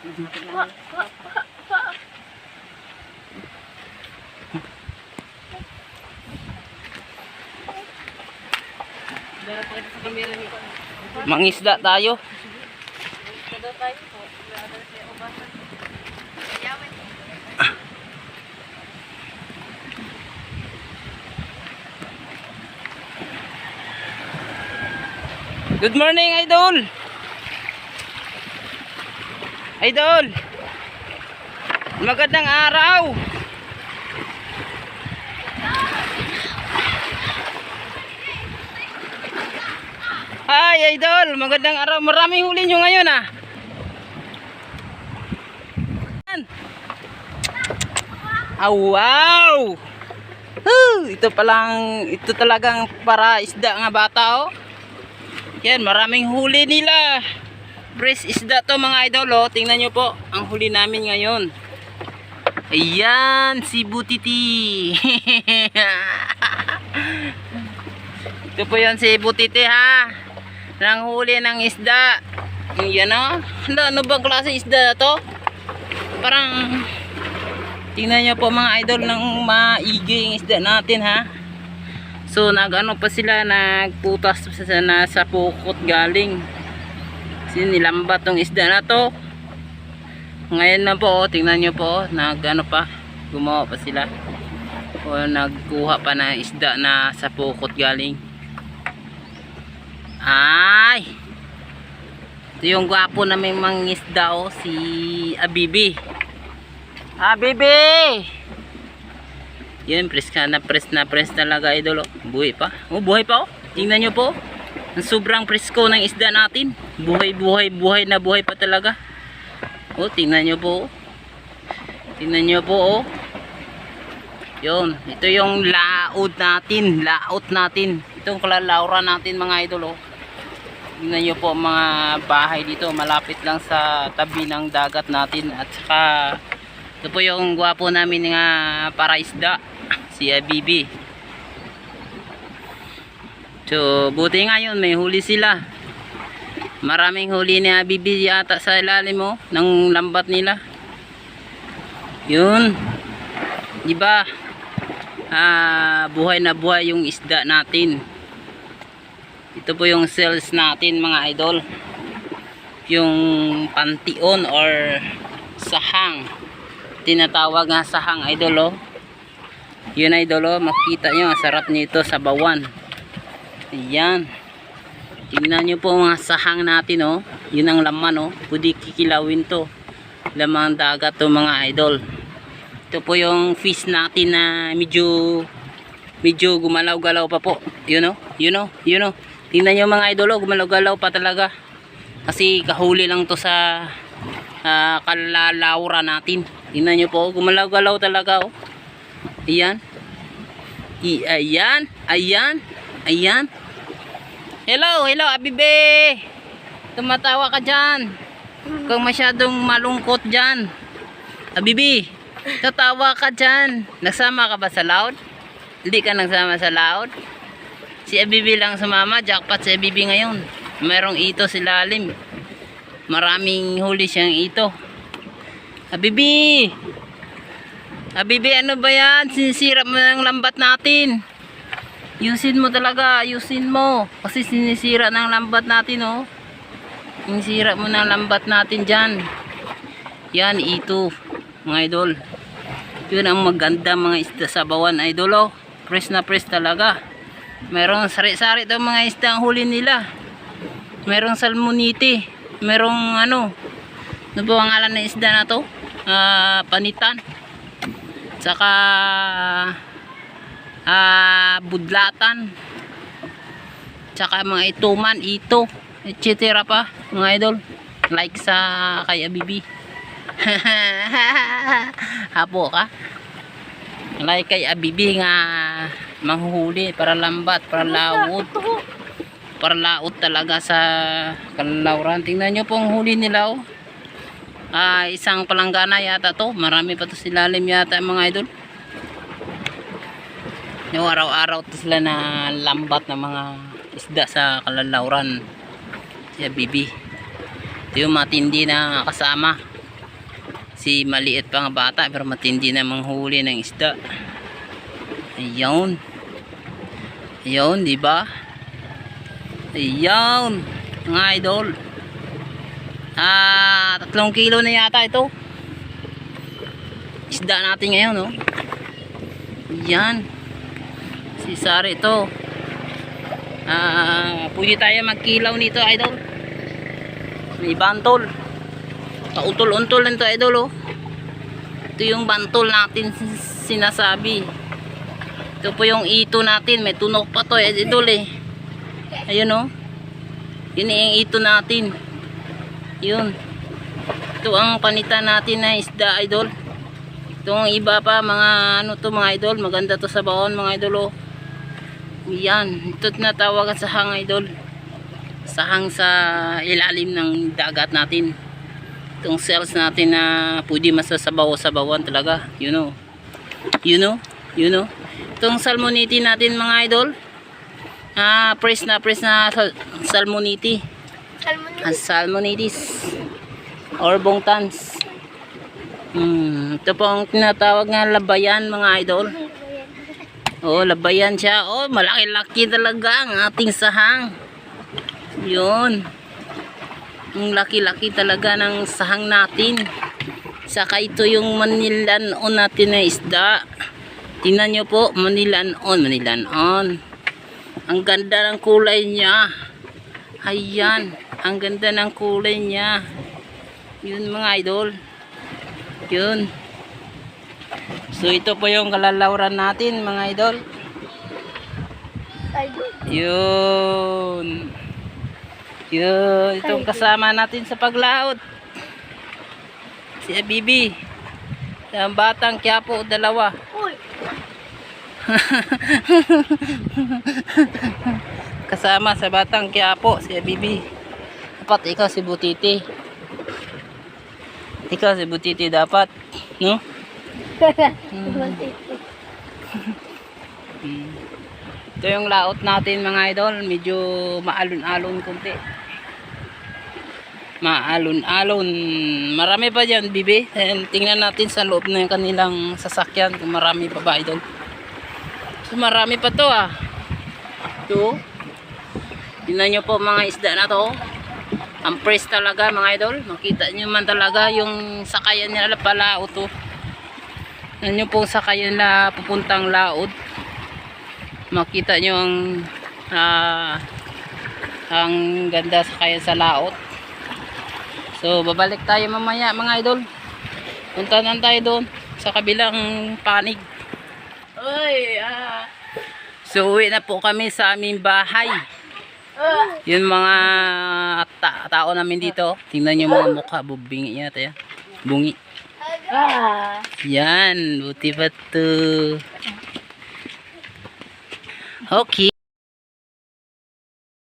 Tayo sa kamera nito. Mangisda tayo. Good morning, Idol. Idol. Magandang araw. Hi, Idol. Magandang araw. Maraming huli nyo ngayon, ah. Ah, wow. Huh, ito palang, ito talagang para isda nga bata, oh. Yan, maraming huli nila. Fresh isda to mga idol, oh. Tingnan nyo po, ang huli namin ngayon. Ayan, si Butiti. Ito po yan si Butiti ha. Nang huli ng isda. Yan oh. Ano, ano bang klase isda to? Parang tingnan nyo po mga idol ng maigi yung isda natin ha. So nagano pa sila nagputas sa na sa pukot galing. Kasi nilambat tong isda na to. Ngayon na po oh, tingnan nyo po oh, nagano pa gumawa pa sila. O nagkuha pa na isda na sa pukot galing. Ay! Ito yung gwapo na may mangisda oh, si Abibi. Abibi! Yan, press ka na, press na, press talaga idol. Oh. Buhay pa. Oh, buhay pa oh. Tingnan nyo po. Ang sobrang presko ng isda natin. Buhay, buhay, buhay na buhay pa talaga. Oh, tingnan nyo po. Tingnan nyo po oh. Yun, ito yung laot natin, laot natin. Itong kalalaura natin mga idol oh. Tingnan nyo po mga bahay dito, malapit lang sa tabi ng dagat natin at saka ito po yung gwapo namin nga para isda, si Abibi. So, buti nga yun, may huli sila. Maraming huli ni Abibi yata sa ilalim mo ng lambat nila. Yun. Di ba? Ah, buhay na buhay yung isda natin. Ito po yung sales natin mga idol. Yung pantion or sahang. Tinatawag nga sahang idol oh. Yun idol oh, makita nyo, sarap nito sa bawan. Ayan. Tingnan nyo po mga sahang natin oh. Yun ang laman oh. Pwede kikilawin to. Lamang dagat to mga idol. Ito po yung fish natin na medyo medyo gumalaw-galaw pa po. Yun oh. Yun oh. Yun oh. Tingnan nyo mga idol oh. Gumalaw-galaw pa talaga. Kasi kahuli lang to sa uh, kalalaura natin. Tingnan nyo po. oh. Gumalaw-galaw talaga oh. Ayan. I ayan. Ayan. Ayan. Hello, hello, Abibe. Tumatawa ka dyan. Kung masyadong malungkot dyan. Abibi, tatawa ka dyan. Nagsama ka ba sa loud? Hindi ka nagsama sa loud? Si Abibi lang sumama. Jackpot si Abibi ngayon. Merong ito si Lalim. Maraming huli siyang ito. Abibi! Abibi, ano ba yan? Sinisira mo ng lambat natin. Yusin mo talaga, ayusin mo. Kasi sinisira ng lambat natin, oh. Sinisira mo ng lambat natin dyan. Yan, ito. Mga idol. Yun ang maganda mga isda sa bawan, idol, oh. Press na press talaga. Merong sari-sari daw mga isda ang huli nila. Merong salmonite. Merong ano. Ano ba ang ngalan ng isda na to? Ah, panitan. Tsaka ah budlatan. Tsaka mga ituman ito etc pa mga idol. Like sa kay Abibi. Hapo ka? Like kay Abibi nga manghuhuli para lambat para laot. para laot talaga sa kalauran tingnan nyo pong huli nila oh. Ah, isang palanggana yata to. Marami pa to silalim yata mga idol yung araw-araw to sila na lambat ng mga isda sa kalalauran si Bibi ito yung matindi na kasama Si maliit pa nga bata pero matindi na manghuli ng isda. Ayun. Ayun, di ba? Ayun. Mga idol. Ah, tatlong kilo na yata ito. Isda natin ngayon, no? Yan. Si Sari ito. Ah, pwede tayo magkilaw nito, idol. May bantol. Pautol-untol lang to, idol, oh. Ito yung bantol natin sin- sinasabi. Ito po yung ito natin. May tunok pa to, idol, eh. Ayun, oh. Yun eh, yung ito natin. Yun. Ito ang panitan natin na isda, idol. Itong iba pa, mga ano to, mga idol. Maganda to sa baon, mga idol, oh. Yan. Ito tinatawagan sa hang, idol. Sahang sa ilalim ng dagat natin. Itong cells natin na pwede masasabaw-sabawan talaga. You know. You know. You know. Itong salmoniti natin, mga idol. Ah, press na press na sal- salmoniti. Ang salmonitis or bongtans. Hmm, ito po ang tinatawag nga labayan mga idol. Oo, labayan siya. Oh, malaki-laki talaga ang ating sahang. Yun. Ang laki-laki talaga ng sahang natin. Saka ito yung manilanon natin na isda. Tingnan nyo po, manilanon, manilanon. Ang ganda ng kulay niya. Ayan. Ang ganda ng kulay niya. Yun mga idol. Yun. So ito po yung kalalauran natin mga idol. Yun. Yun. Itong kasama natin sa paglaot. Si Abibi. Ang batang Quiapo, dalawa. Kasama sa batang Quiapo, si Abibi. Dapat ikaw si Butiti. Ikaw si Butiti dapat. No? Hmm. Ito yung laot natin mga idol. Medyo maalon-alon konti. Maalon-alon. Marami pa dyan, bibi. And tingnan natin sa loob ng kanilang sasakyan kung marami pa ba idol. So, marami pa to ah. Ito. Tingnan nyo po mga isda na to. Ang press talaga mga idol. Makita nyo man talaga yung sakayan nila pala o Yan yung pong sakayan na pupuntang laod. Makita nyo ang ah, ang ganda sakayan sa laot. So babalik tayo mamaya mga idol. Punta na tayo doon sa kabilang panig. Oy, ah. So uwi na po kami sa aming bahay. Yung mga ta- tao namin dito. Tingnan nyo mga mukha. Bubingi yan. Bungi. Yan. Buti pa to. Okay.